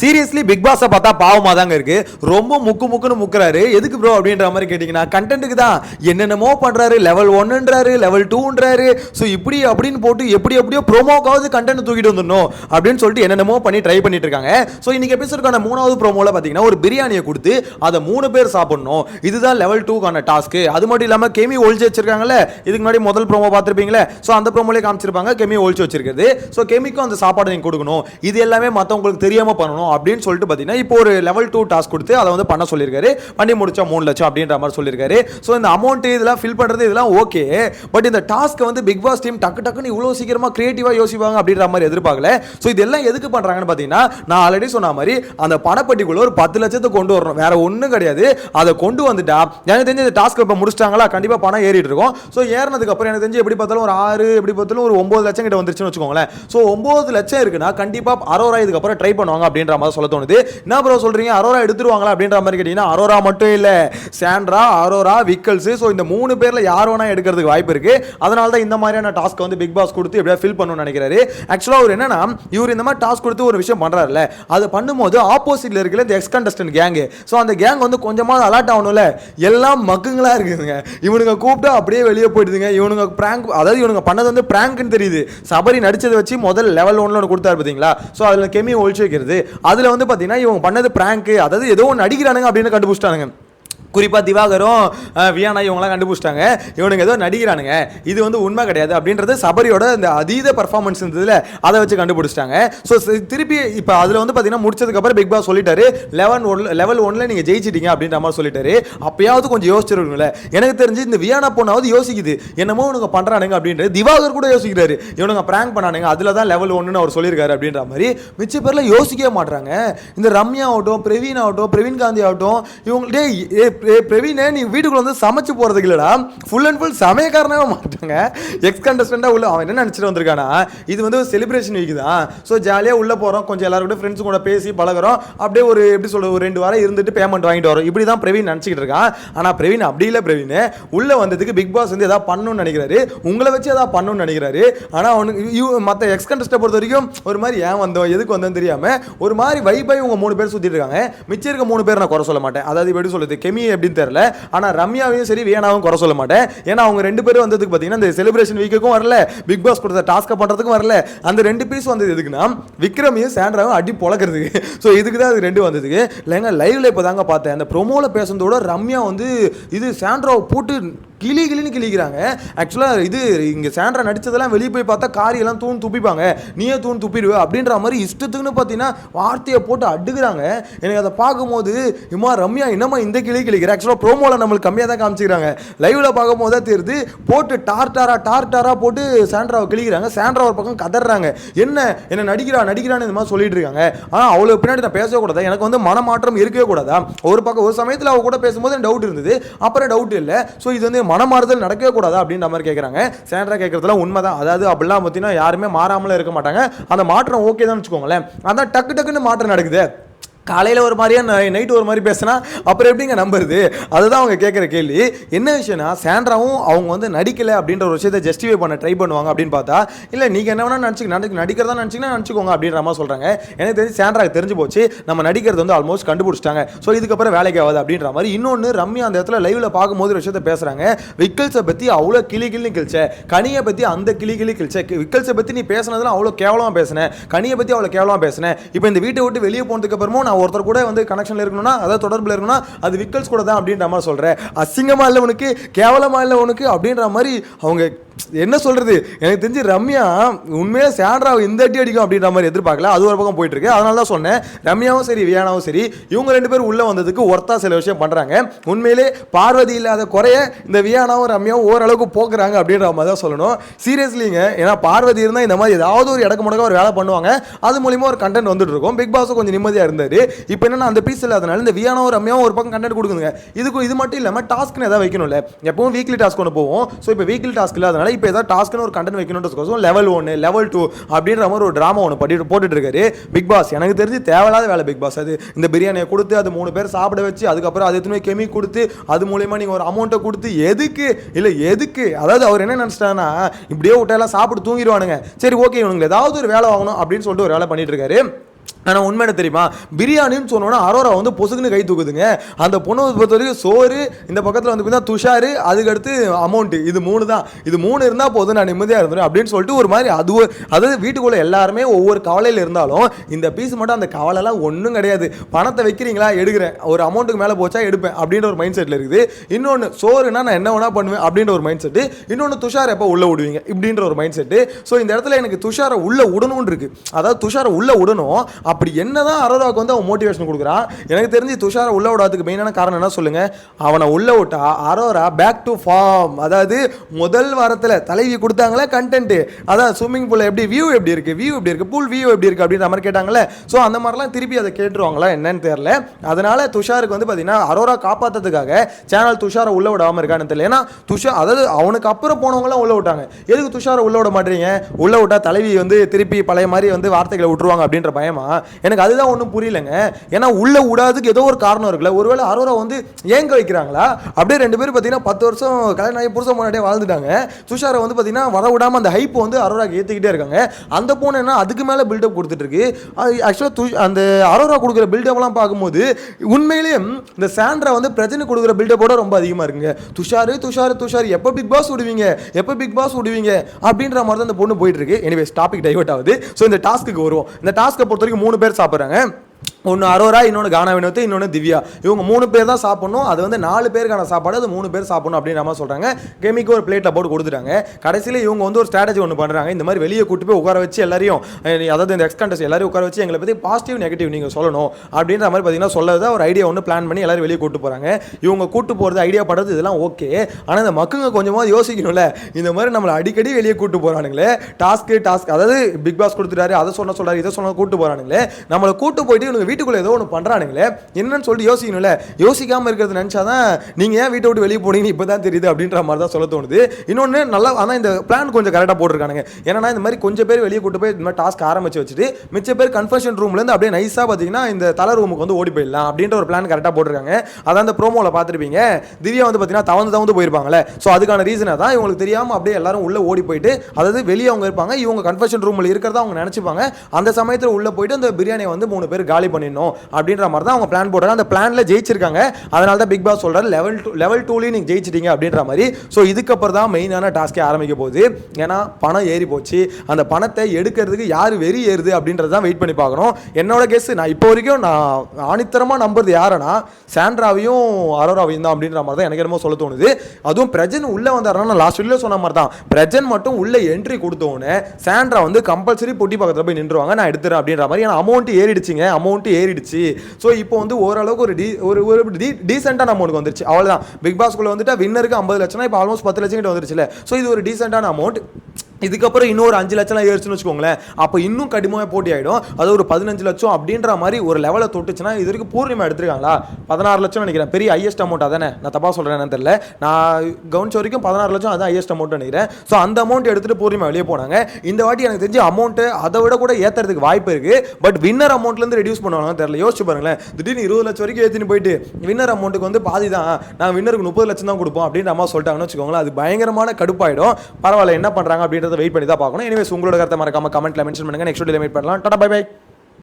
Seriously big பாஸை பார்த்தா பாவமாக தாங்க இருக்கு. ரொம்ப முக்கு முக்குன்னு முக்கிறாரு. எதுக்கு ப்ரோ அப்படின்ற மாதிரி கேட்டிங்கன்னா கண்டென்ட்டுக்கு தான். என்னென்னமோ பண்ணுறாரு லெவல் ஒன்னுன்றாரு லெவல் டூன்றாரு ஸோ இப்படி அப்படின்னு போட்டு எப்படி எப்படியோ ப்ரோமோக்காவது கண்டென்ட் தூக்கிட்டு வந்துடணும் அப்படின்னு சொல்லிட்டு என்னென்னமோ பண்ணி ட்ரை பண்ணிட்டு இருக்காங்க. ஸோ இன்னைக்கு எபிசோடுக்கான மூணாவது ப்ரோமோவில் பார்த்தீங்கன்னா ஒரு பிரியாணியை கொடுத்து அதை மூணு பேர் சாப்பிடணும். இதுதான் லெவல் டூக்கான டாஸ்க்கு அது மட்டும் இல்லாமல் கெமி ஒழிச்சு வச்சிருக்காங்கல்ல? இதுக்கு முன்னாடி முதல் ப்ரோமோ பார்த்துருப்பீங்களே? ஸோ அந்த ப்ரோமோலே காமிச்சிருப்பாங்க. கெமி ஒழிச்சு வச்சிருக்கிறது. ஸோ கெமிக்கும் அந்த சாப்பாடு நீங்கள் கொடுக்கணும். இது எல்லாமே மற்றவங்களுக்கு தெரியாமல் பண்ணணும். அப்படின்னு சொல்லிட்டு பார்த்தீங்கன்னா இப்போ ஒரு லெவல் டூ டாஸ்க் கொடுத்து அதை வந்து பண்ண சொல்லியிருக்காரு. பண்ணி முடிச்சா மூணு லட்சம் அப்படின்ற மாதிரி சொல்லியிருக்காரு. ஸோ இந்த அமௌண்ட் இதெல்லாம் ஃபில் பண்ணுறது இதெல்லாம் ஓகே பட் இந்த டாஸ்க்கை வந்து பிக் பாஸ் டீம் டக்கு டக்குன்னு இவ்வளோ சீக்கிரமாக கிரியேட்டிவாக யோசிப்பாங்க அப்படின்ற மாதிரி எதிர்பார்க்கல. ஸோ இதெல்லாம் எதுக்கு பண்ணுறாங்கன்னு பார்த்தீங்கன்னா நான் ஆல்ரெடி சொன்ன மாதிரி அந்த பணப்பட்டிக்குள்ள ஒரு பத்து லட்சத்தை கொண்டு வரணும். வேற ஒன்றும் கிடையாது. அதை கொண்டு வந்துட்டா எனக்கு தெரிஞ்சு இந்த டாஸ்க் இப்போ முடிச்சிட்டாங்களா? கண்டிப்பாக பணம் ஏறிட்டு இருக்கும். ஸோ ஏறினதுக்கு அப்புறம் எனக்கு தெரிஞ்சு எப்படி பார்த்தாலும் ஒரு ஆறு எப்படி பார்த்தாலும் ஒரு ஒம்பது லட்சம் கிட்ட வந்துருச்சுன்னு வச்சுக்கோங்களேன். ஸோ ஒம்பது லட்சம் இருக்குன்னா கண்டிப்பாக அரோரா அப்புறம் ட்ரை பண்ணுவாங்க அப்படின்ற மாதிரி சொல்ல தோணுது. என்ன ப்ரோ சொல்றீங்க? அரோரா எடுத்துருவாங்களா அப்படின்ற மாதிரி கேட்டீங்கன்னா அரோரா மட்டும் இல்லை. சாண்ட்ரா அரோரா விக்கல்ஸ். ஸோ இந்த மூணு பேர்ல யார் வேணா எடுக்கிறதுக்கு வாய்ப்பு இருக்கு. அதனால தான் இந்த மாதிரியான டாஸ்க் வந்து பிக் பாஸ் கொடுத்து எப்படியா ஃபில் பண்ணணும்னு நினைக்கிறாரு. ஆக்சுவலாக அவர் என்னன்னா இவர் இந்த மாதிரி டாஸ்க் கொடுத்து ஒரு விஷயம் பண்றாருல அது பண்ணும்போது ஆப்போசிட்ல இருக்கிற இந்த எக்ஸ் கண்டஸ்டன்ட் கேங்கு ஸோ அந்த கேங் வந்து கொஞ்சமாக அலர்ட் ஆகணும்ல. எல்லாம் மக்குங்களா இருக்குதுங்க. இவனுங்க கூப்பிட்டா அப்படியே வெளியே போயிடுதுங்க. இவனுங்க பிராங்க் அதாவது இவனுங்க பண்ணது வந்து பிராங்க்னு தெரியுது. சபரி நடிச்சதை வச்சு முதல் லெவல் ஒன்ல ஒன்று கொடுத்தாரு பார்த்தீங்களா ஸோ அதில் கெமி ஒழிச்சு வைக்கிறது. அதில் வந்து பார்த்தீங்கன்னா இவங்க பண்ணது பிராங்க் அதாவது ஏதோ ஒன்று அடிக்கிறானுங்க அப்படின்னு கண்டுபிடிச்சிட்டானுங்க. குறிப்பாக திவாகரும் வியானா இவங்களாம் கண்டுபிடிச்சிட்டாங்க. இவனுங்க ஏதோ நடிக்கிறானுங்க. இது வந்து உண்மை கிடையாது அப்படின்றது சபரியோட இந்த அதீத பர்ஃபார்மன்ஸ் இருந்ததுல அதை வச்சு கண்டுபிடிச்சிட்டாங்க. ஸோ திருப்பி இப்போ அதில் வந்து பார்த்தீங்கன்னா முடிச்சதுக்கப்புறம் பிக் பாஸ் சொல்லிட்டாரு. லெவன் ஒன் லெவல் ஒன்ல நீங்கள் ஜெயிச்சிட்டீங்க அப்படின்ற மாதிரி சொல்லிட்டாரு. அப்பயாவது கொஞ்சம் யோசிச்சிருக்கீங்களே எனக்கு தெரிஞ்சு இந்த வியானா பொண்ணாவது யோசிக்குது. என்னமோ இவனுங்க பண்ணுறானுங்க அப்படின்றது திவாகர் கூட யோசிக்கிறாரு. இவனுங்க ப்ராங்க் பண்ணானுங்க. அதில் தான் லெவல் ஒன்றுன்னு அவர் சொல்லியிருக்காரு அப்படின்ற மாதிரி மிச்ச பேரில் யோசிக்கவே மாட்டுறாங்க இந்த ரம்யா ஆகட்டும் பிரவீன் ஆகட்டும் பிரவீன் காந்தி ஆகட்டும் இவங்கள்டே ஏ, பிரவீனே நீ வீட்டுக்குள்ள வந்து சமைச்சு போறதுக்கு இல்லடா. ஃபுல் அண்ட் ஃபுல் சமயக்காரனாக மாட்டாங்க. எக்ஸ் கண்டஸ்டண்டாக உள்ள அவன் என்ன நினச்சிட்டு வந்திருக்கானா? இது வந்து ஒரு செலிப்ரேஷன் வீக் தான். ஸோ ஜாலியாக உள்ள போகிறோம் கொஞ்சம் எல்லாரும் கூட ஃப்ரெண்ட்ஸ் கூட பேசி பழகுறோம். அப்படியே ஒரு எப்படி சொல்கிறது ஒரு ரெண்டு வாரம் இருந்துட்டு பேமெண்ட் வாங்கிட்டு வரோம். இப்படி தான் பிரவீன் நினச்சிக்கிட்டு இருக்கான். ஆனால் பிரவீன் அப்படி இல்லை பிரவீன். உள்ள வந்ததுக்கு பிக் பாஸ் வந்து எதாவது பண்ணணும்னு நினைக்கிறாரு. உங்களை வச்சு எதாவது பண்ணணும்னு நினைக்கிறாரு. ஆனால் அவனுக்கு மற்ற எக்ஸ் கண்டஸ்ட்டை பொறுத்த வரைக்கும் ஒரு மாதிரி ஏன் வந்தோம் எதுக்கு வந்தோம் தெரியாமல் ஒரு மாதிரி வைபாய் உங்கள் மூணு பேர் சுற்றிட்டு இருக்காங்க. மிச்சம் இருக்க மூணு பேர் நான் குறை சொல்ல மாட்டேன். அதாவது எப்படி சொல்லுது கெமி எப்படின்னு தெரியல. ஆனா ரம்யாவையும் சரி வேணாவும் குறை சொல்ல மாட்டேன். ஏன்னா அவங்க ரெண்டு பேரும் வந்ததுக்கு பார்த்தீங்கன்னா இந்த செலிப்ரேஷன் வீக்குக்கும் வரல பிக் பாஸ் கொடுத்த டாஸ்க்கை பண்றதுக்கும் வரல. அந்த ரெண்டு பீஸ் வந்தது எதுக்குன்னா விக்ரமையும் சாண்ட்ராவும் அடி பொழக்கிறதுக்கு. ஸோ இதுக்கு தான் அது ரெண்டு வந்ததுக்கு. இல்லைங்க லைவ்ல இப்போ தாங்க பார்த்தேன். அந்த ப்ரொமோவில் பேசுனதோட ரம்யா வந்து இது சாண்ட்ராவை போட்டு கிளி கிளின்னு கிளிக்கிறாங்க ஆக்சுவலாக இது இங்கே சாண்ட்ரா நடித்ததெல்லாம் வெளியே போய் பார்த்தா காரியெல்லாம் தூண் துப்பிப்பாங்க. நீயே தூண் துப்பிடுவ அப்படின்ற மாதிரி இஷ்டத்துக்குன்னு பார்த்தீங்கன்னா வார்த்தையை போட்டு அடுக்குறாங்க. எனக்கு அதை பார்க்கும்போது இம்மா ரம்யா என்னம்மா இந்த கிளி கிளிக்கிற ஆக்சுவலாக ப்ரோமோவில் நம்மளுக்கு கம்மியாக தான் காமிச்சிக்கிறாங்க. லைவில் பார்க்கும்போது தான் தெரியுது போட்டு டார் டார்டாரா டார் போட்டு சாண்ட்ராவை கிளிக்கிறாங்க சாண்ட்ரா ஒரு பக்கம் கதறாங்க என்ன? என்ன நடிக்கிறா நடிக்கிறான்னு இந்த மாதிரி சொல்லிட்டு இருக்காங்க. ஆனால் அவ்வளோ பின்னாடி நான் பேசவே எனக்கு வந்து மனமாற்றம் இருக்கவே கூடாதா? ஒரு பக்கம் ஒரு சமயத்தில் அவ கூட பேசும்போது டவுட் இருந்தது. அப்புறம் டவுட் இல்லை. ஸோ இது வந்து மனமாறுதல் நடக்கவே கூடாது அப்படின்ற மாதிரி கேட்குறாங்க சேண்ட்ரா உண்மை தான் அதாவது அப்படிலாம் பார்த்தீங்கன்னா யாருமே மாறாமலே இருக்க மாட்டாங்க. அந்த மாற்றம் ஓகே தான் வச்சுக்கோங்களேன். அதான் டக்கு டக்குன்னு மாற்றம் நடக்குது. காலையில் ஒரு மாதிரியா நைட்டு ஒரு மாதிரி பேசினா அப்புறம் எப்படிங்க நம்புறது? அதுதான் அவங்க கேட்குற கேள்வி. என்ன விஷயம்னா சாண்ட்ராவும் அவங்க வந்து நடிக்கலை அப்படின்ற ஒரு விஷயத்தை ஜஸ்டிஃபை பண்ண ட்ரை பண்ணுவாங்க அப்படின்னு பார்த்தா இல்லை நீங்கள் என்ன வேணால் நினச்சி நடிக்க நடிக்கிறதா நினச்சிங்கன்னா நினச்சிக்கோங்க அப்படின்ற மாதிரி சொல்கிறாங்க எனக்கு தெரிஞ்சு சாண்ட்ராக்கு தெரிஞ்சு போச்சு. நம்ம நடிக்கிறது வந்து ஆல்மோஸ்ட் கண்டுபிடிச்சிட்டாங்க. ஸோ இதுக்கப்புறம் வேலைக்கு ஆகாது அப்படின்ற மாதிரி இன்னொன்று ரம்யா அந்த இடத்துல லைவ்ல பார்க்கும்போது ஒரு விஷயத்தை பேசுகிறாங்க விக்கல்ஸை பற்றி அவ்வளோ கிளி கிளி கிழிச்ச கனியை பற்றி அந்த கிளி கிளி கிழிச்ச விக்கல்ஸை பற்றி நீ பேசுனதுலாம் அவ்வளோ கேவலமாக பேசினேன் கனியை பற்றி அவ்வளோ கேவலமாக பேசினேன் இப்போ இந்த வீட்டை விட்டு வெளியே போனதுக்கப்புறமும் நான் ஒருத்தர் கூட வந்து கனெக்ஷனில் இருக்கணும்னா அதாவது தொடர்பில் இருக்கணும்னா அது விக்கல்ஸ் கூட தான் அப்படின்ற மாதிரி சொல்கிறேன் அசிங்கமாக இல்லை உனக்கு கேவலமாக இல்லை உனக்கு அப்படின்ற மாதிரி அவங்க என்ன சொல்றது? எனக்கு தெரிஞ்சு ரம்யா உண்மையாக சாண்ட்ரா இந்த அடி அடிக்கும் அப்படின்ற மாதிரி எதிர்பார்க்கல. அது ஒரு பக்கம் போயிட்டு இருக்கு. அதனால தான் சொன்னேன். ரம்யாவும் சரி வியானாவும் சரி இவங்க ரெண்டு பேரும் உள்ள வந்ததுக்கு ஒர்த்தா சில விஷயம் பண்றாங்க. உண்மையிலே பார்வதி இல்லாத குறைய இந்த வியானாவும் ரம்யாவும் ஓரளவுக்கு போக்குறாங்க அப்படின்ற மாதிரி தான் சொல்லணும். சீரியஸ்லிங்க ஏன்னா பார்வதி இருந்தால் இந்த மாதிரி ஏதாவது ஒரு இடக்கு முடக்க ஒரு வேலை பண்ணுவாங்க. அது மூலிமா ஒரு கண்டென்ட் வந்துட்டு இருக்கும். பிக் பாஸும் கொஞ்சம் நிம்மதியா இருந்தாரு. இப்போ என்னன்னா அந்த பீஸ் இல்லாதனால இந்த வியானாவும் ரம்யாவும் ஒரு பக்கம் கண்டென்ட் கொடுக்குங்க இதுக்கு இது மட்டும் இல்லாமல் டாஸ்க்னு எதாவது வைக்கணும்ல. எப்பவும் வீக்லி டாஸ்க் ஒன்று போவோம். ஸோ இப்போ வீக்லி டாஸ்க் இல்லாதனால இப்போ ஏதாவது டாஸ்க்னு ஒரு கண்டென்ட் வைக்கணுன்றதுக்கோசம் லெவல் ஒன்று லெவல் டூ அப்படின்ற மாதிரி ஒரு ட்ராமா ஒன்று படி போட்டுட்டு இருக்காரு பிக் பாஸ் எனக்கு தெரிஞ்சு தேவையில்லாத வேலை பிக் பாஸ் அது இந்த பிரியாணியை கொடுத்து அது மூணு பேர் சாப்பிட வச்சு அதுக்கப்புறம் அது எத்தனை கெமி கொடுத்து அது மூலயமா நீங்கள் ஒரு அமௌண்ட்டை கொடுத்து எதுக்கு? இல்லை எதுக்கு? அதாவது அவர் என்ன நினச்சிட்டாங்கன்னா இப்படியே விட்டெல்லாம் சாப்பிட்டு தூங்கிடுவானுங்க. சரி ஓகே இவனுங்க ஏதாவது ஒரு வேலை வாங்கணும் அப்படின்னு சொல்லிட்டு ஒரு வேலை பண்ணிட்டு இருக்காரு ஆனால் உண்மை என்ன தெரியுமா? பிரியாணின்னு சொன்னோன்னா அரோரா வந்து பொசுக்குன்னு கை தூக்குதுங்க. அந்த பொண்ணு பொறுத்த வரைக்கும் சோறு இந்த பக்கத்தில் வந்து பார்த்தீங்கன்னா துஷாரு அதுக்கடுத்து அமௌண்ட்டு இது மூணு தான். இது மூணு இருந்தால் போதும் நான் நிம்மதியாக இருந்துடும் அப்படின்னு சொல்லிட்டு ஒரு மாதிரி அது அதாவது வீட்டுக்குள்ளே எல்லாருமே ஒவ்வொரு கவலையில் இருந்தாலும் இந்த பீஸ் மட்டும் அந்த கவலைலாம் ஒன்றும் கிடையாது. பணத்தை வைக்கிறீங்களா? எடுக்கிறேன். ஒரு அமௌண்ட்டுக்கு மேலே போச்சா எடுப்பேன் அப்படின்ற ஒரு மைண்ட் செட்டில் இருக்குது. இன்னொன்று சோறுனா நான் என்ன வேணா பண்ணுவேன் அப்படின்ற ஒரு மைண்ட் செட்டு இன்னொன்று துஷார் எப்போ உள்ளே விடுவீங்க? இப்படின்ற ஒரு மைண்ட் செட்டு ஸோ இந்த இடத்துல எனக்கு துஷாரை உள்ளே விடணும்னு இருக்குது அதாவது துஷாரை உள்ளே விடணும். அப்படி என்ன தான் அரோராவுக்கு வந்து அவன் மோட்டிவேஷன் கொடுக்குறான் எனக்கு தெரிஞ்சு துஷாரை உள்ள விடாததுக்கு மெயினான காரணம் என்ன சொல்லுங்கள் அவனை உள்ள விட்டா அரோரா பேக் டு ஃபார்ம் அதாவது முதல் வாரத்தில் தலைவி கொடுத்தாங்களே கண்டென்ட்டு அதான் ஸ்விம்மிங் பூலில் எப்படி வியூ எப்படி இருக்குது வியூ எப்படி இருக்குது பூல் வியூ எப்படி இருக்குது அப்படின்ற மாதிரி கேட்டாங்களே ஸோ அந்த மாதிரிலாம் திருப்பி அதை கேட்டுருவாங்களா என்னன்னு தெரியல. அதனால் துஷாருக்கு வந்து பார்த்தீங்கன்னா அரோரா காப்பாற்றுறதுக்காக சேனல் துஷாரை உள்ள விடாமல் இருக்கான்னு தெரியல. ஏன்னா துஷா அதாவது அவனுக்கு அப்புறம் போனவங்களாம் உள்ள விட்டாங்க. எதுக்கு துஷாரை உள்ள விட மாட்டீங்க உள்ள விட்டா தலைவி வந்து திருப்பி பழைய மாதிரி வந்து வார்த்தைகளை விட்டுருவாங்க அப்படின்ற பயமா? எனக்கு அதுதான் ஒன்றும் புரியலங்க. ஏன்னா உள்ளே விடாததுக்கு ஏதோ ஒரு காரணம் இருக்குல்ல. ஒருவேளை அரோரா வந்து ஏங்க வைக்கிறாங்களா? அப்படியே ரெண்டு பேரும் பார்த்தீங்கன்னா பத்து வருஷம் கல்யாணம் ஆகி புருஷன் முன்னாடியே வாழ்ந்துட்டாங்க. துஷாரை வந்து பார்த்தீங்கன்னா வர விடாம அந்த ஹைப் வந்து அரோராக்கு ஏற்றிக்கிட்டே இருக்காங்க. அந்த பொண்ணு என்ன அதுக்கு மேலே பில்டப் கொடுத்துட்டு இருக்கு ஆக்சுவலாக து அந்த அரோரா கொடுக்குற பில்டப்லாம் பார்க்கும்போது உண்மையிலேயே இந்த சாண்ட்ரா வந்து பிரச்சனை கொடுக்குற பில்டப்போட ரொம்ப அதிகமாக இருக்குங்க. துஷாரு துஷாரு துஷார் எப்போ பிக் பாஸ் விடுவீங்க? எப்போ பிக் பாஸ் விடுவீங்க? அப்படின்ற மாதிரி தான் அந்த பொண்ணு போயிட்டு இருக்கு எனிவேஸ் டாபிக் டைவர்ட் ஆகுது. ஸோ இந்த டாஸ்க்கு வருவோம். இந்த டாஸ்க்கை பொறுத்த வரைக்கும் மூணு மூணு பேர் சாப்பிட்றாங்க. ஒன்று அரோரா இன்னொன்று கானா வினோத் இன்னொன்று திவ்யா. இவங்க மூணு பேர் தான் சாப்பிடணும். அது வந்து நாலு பேருக்கான சாப்பாடு அது மூணு பேர் சாப்பிடணும் அப்படின்ற மாதிரி சொல்கிறாங்க கெமிக்கு ஒரு பிளேட்டில் போட்டு கொடுத்துட்டாங்க. கடைசியில் இவங்க வந்து ஒரு ஸ்ட்ராட்டஜி ஒன்று பண்ணுறாங்க இந்த மாதிரி வெளியே கூட்டு போய் உட்கார வச்சு எல்லாரையும் அதாவது இந்த எக்ஸ்கண்டஸ் எல்லாரையும் உட்கார வச்சு எங்களை பற்றி பாசிட்டிவ் நெகட்டிவ் நீங்கள் சொல்லணும் அப்படின்ற மாதிரி பார்த்தீங்கன்னா சொல்லதை ஒரு ஐடியா ஒன்று பிளான் பண்ணி எல்லாரும் வெளியே கூட்டு போகிறாங்க இவங்க கூட்டு போகிறது ஐடியா படுறது இதெல்லாம் ஓகே ஆனால் இந்த மக்குங்க கொஞ்சமாக யோசிக்கணும்ல. இந்த மாதிரி நம்மளை அடிக்கடி வெளியே கூட்டு போகிறானுங்களே டாஸ்க்கு டாஸ்க் அதாவது பிக் பாஸ் கொடுத்துட்டாரு அதை சொன்ன சொல்கிறாரு இதை சொன்ன கூட்டு போகிறானுங்களே நம்மளை கூட்டு போயிட்டு வீட்டுக்குள்ளே ஏதோ ஒன்று பண்ணுறானுங்களே என்னன்னு சொல்லிட்டு யோசிக்கணும்ல. யோசிக்காமல் இருக்கிறது நினச்சாதான் நீங்கள் ஏன் வீட்டை விட்டு வெளியே போனீங்கன்னு இப்போ தான் தெரியுது அப்படின்ற மாதிரி தான் சொல்ல தோணுது. இன்னொன்று நல்லா ஆனால் இந்த பிளான் கொஞ்சம் கரெக்டாக போட்டிருக்கானுங்க. ஏன்னா இந்த மாதிரி கொஞ்சம் பேர் வெளியே கூட்டு போய் இந்த மாதிரி டாஸ்க் ஆரம்பிச்சு வச்சுட்டு மிச்ச பேர் கன்ஃபர்ஷன் ரூம்லேருந்து அப்படியே நைஸாக பார்த்தீங்கன்னா இந்த தலை ரூமுக்கு வந்து ஓடி போயிடலாம் அப்படின்ற ஒரு பிளான் கரெக்டாக போட்டிருக்காங்க. அதான் அந்த ப்ரோமோவில் பார்த்துருப்பீங்க திவ்யா வந்து பார்த்தீங்கன்னா தவந்து தவந்து போயிருப்பாங்களே ஸோ அதுக்கான ரீசனை தான் இவங்களுக்கு தெரியாமல் அப்படியே எல்லாரும் உள்ளே ஓடி போயிட்டு அதாவது வெளியே அவங்க இருப்பாங்க இவங்க கன்ஃபர்ஷன் ரூமில் இருக்கிறதா அவங்க நினச்சிப்பாங்க. அந்த சமயத்தில் உள்ளே போயிட்டு அந்த பிரியாணியை வந்து மூணு பேர் காலி பண்ணிடணும் அப்படின்ற மாதிரி தான் அவங்க பிளான் போடுறாங்க. அந்த பிளானில் ஜெயிச்சிருக்காங்க. அதனால தான் பிக் பாஸ் சொல்கிறார் லெவல் டூ லெவல் டூலேயும் நீங்கள் ஜெயிச்சிட்டீங்க அப்படின்ற மாதிரி. ஸோ இதுக்கப்புறம் தான் மெயினான டாஸ்க்கே ஆரம்பிக்க போகுது. ஏன்னா பணம் ஏறி போச்சு. அந்த பணத்தை எடுக்கிறதுக்கு யார் வெறி ஏறுது அப்படின்றது தான் வெயிட் பண்ணி பார்க்கணும். என்னோட கெஸ் நான் இப்போ வரைக்கும் நான் ஆணித்தரமாக நம்புறது யாருன்னா சாண்ட்ராவையும் அரோராவையும் தான் அப்படின்ற மாதிரி தான் எனக்கு என்னமோ சொல்ல தோணுது. அதுவும் பிரஜன் உள்ளே வந்தாருன்னா நான் லாஸ்ட் வீடியோ சொன்ன மாதிரி தான். பிரஜன் மட்டும் உள்ளே என்ட்ரி கொடுத்தோன்னே சாண்ட்ரா வந்து கம்பல்சரி பொட்டி பக்கத்தில் போய் நின்றுவாங்க. நான் எடுத்துறேன் அப்படின்ற மாதிரி. ஏன்னா அமௌண்ட் ஏறிடுச்சுங்க. அமௌண்ட் ஏறிடுச்சு? ஸோ இப்போ வந்து ஓரளவுக்கு ஒரு டி ஒரு ஒரு டீ டீசெண்டான அமௌண்ட் வந்துருச்சு. அவ்வளோதான் பிக் பாஸ்க்குள்ள வந்துட்டு வின்னருக்கு ஐம்பது லட்சம்னா இப்போ ஆல்மோஸ்ட் பத்து லட்சம் கிட்ட வந்துருச்சுல. ஸோ இது ஒரு டீசெண்டான அமௌண்ட் இதுக்கப்புறம் இன்னொரு அஞ்சு லட்சம்லாம் ஏறிச்சுன்னு வச்சுக்கோங்களேன். அப்போ இன்னும் கடுமையாக போட்டி ஆகிடும் அது ஒரு பதினஞ்சு லட்சம் அப்படின்ற மாதிரி ஒரு லெவலை தொட்டுச்சுன்னா இது வரைக்கும் பூர்ணிமா எடுத்துருக்காங்களா? பதினாறு லட்சம் நினைக்கிறேன். பெரிய ஹையஸ்ட் அமௌண்ட் அதானே? நான் தப்பாக சொல்கிறேன்னு தெரியல. நான் கவனிச்ச வரைக்கும் பதினாறு லட்சம் அதான் ஹையஸ்ட் அமௌண்ட் நினைக்கிறேன். ஸோ அந்த அமௌண்ட் எடுத்துகிட்டு பூர்ணிமா வெளியே போனாங்க. இந்த வாட்டி எனக்கு தெரிஞ்சு அமௌண்ட்டு அதை விட கூட ஏற்றுறதுக்கு வாய்ப்பு இருக்குது பட் வின்னர் அமௌண்ட்லேருந்து ரெடியூஸ் பண்ணுவாங்கன்னு தெரியல. யோசிச்சு பாருங்களேன். திடீர்னு இருபது லட்சம் வரைக்கும் ஏற்றின்னு போயிட்டு வின்னர் அமௌண்ட்டுக்கு வந்து பாதி தான். நான் வின்னருக்கு முப்பது லட்சம் தான் கொடுப்போம் அப்படின்ற அம்மா சொல்லிட்டாங்கன்னு வச்சுக்கோங்களேன். அது பயங்கரமான கடுப்பாயிடும். பரவாயில்ல என்ன பண்ணுறாங்க அப்படின்றத வெயிட் பண்ணி தான் பார்க்கணும். எனிவேஸ் உங்களோட கருத்தை மறக்காம கமெண்ட்ல மென்ஷன் பண்ணுங்க. நெக்ஸ்ட் வீடியோ மீட் பண்ணலாம். Tata bye by